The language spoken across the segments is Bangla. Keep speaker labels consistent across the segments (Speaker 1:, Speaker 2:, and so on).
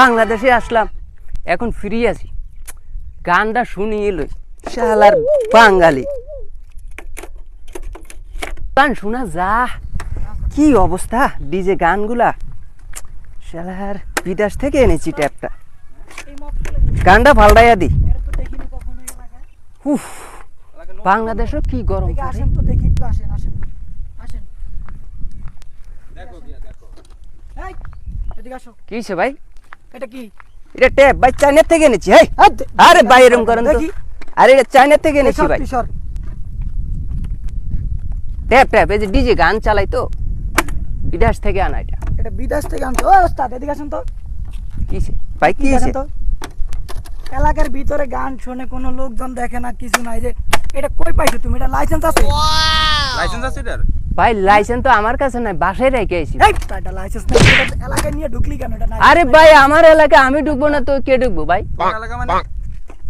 Speaker 1: বাংলাদেশে আসলাম, এখন ফ্রি আছি। গানটা শুনি এলোই শালার বাঙালি। গান শোনা যা, কি অবস্থা ডিজে গানগুলা? শালার বিদেশ থেকে এনেছি ট্যাপটা। গানটা পাল্টাইয়া দি। উফ, বাংলাদেশও কি গরম
Speaker 2: এদিকে আসো।
Speaker 1: কি হইছে ভাই?
Speaker 2: এটা কি?
Speaker 1: এটা ট্যাপ ভাই থেকে এনেছি
Speaker 2: দে-
Speaker 1: আরে ভাই এরকম করেন তো। আরে এটা থেকে এনেছি ভাই। ট্যাপ ট্যাপ এই যে ডিজে গান চালাই তো। বিদেশ থেকে আনা এটা।
Speaker 2: এটা বিদেশ থেকে আনছো। ও ওস্তাদ এদিকে আসেন তো।
Speaker 1: কিছে ভাই কি
Speaker 2: তো। এলাকার ভিতরে গান শুনে কোনো লোকজন দেখে না কিছু নাই যে এটা কই পাইছো তুমি? এটা লাইসেন্স আছে?
Speaker 3: লাইসেন্স আছে এটার?
Speaker 1: ভাই লাইসেন্স তো আমার কাছে নাই বাসায় রেখে আইছি
Speaker 2: লাইসেন্স নাই নিয়ে ঢুকলি কেন?
Speaker 1: আরে ভাই আমার এলাকায় আমি ঢুকবো না তো কে ঢুকবো ভাই?
Speaker 3: এলাকা মানে?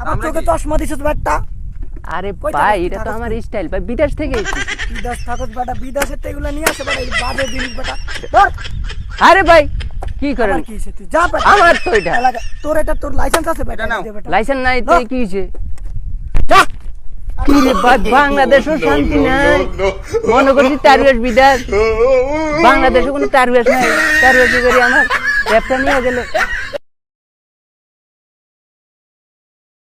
Speaker 3: আমরা
Speaker 2: চোখে চশমা দিছিস ব্যাটটা
Speaker 1: আরে ভাই এটা তো আমার স্টাইল ভাই বিদেশ থেকে এসেছি।
Speaker 2: বিদেশ থাকত বেটা বিদেশের থেকে এগুলো নিয়ে আসে বেটা এই বাজে জিনিস বেটা ধর।
Speaker 1: আরে ভাই কি করেন?
Speaker 2: কি হইছে তুই যা বেটা
Speaker 1: আমার তো এটা।
Speaker 2: তোর এটা তোর লাইসেন্স আছে বেটা
Speaker 1: লাইসেন্স নাই তো কি হয়েছে? যা। বাংলাদেশও শান্তি নাই মনে করছি তারুয়াস বিদাস বাংলাদেশে কোনো তারুয়াস নাই তারুয়াসি করে আমার ব্যবসা নিয়ে গেলে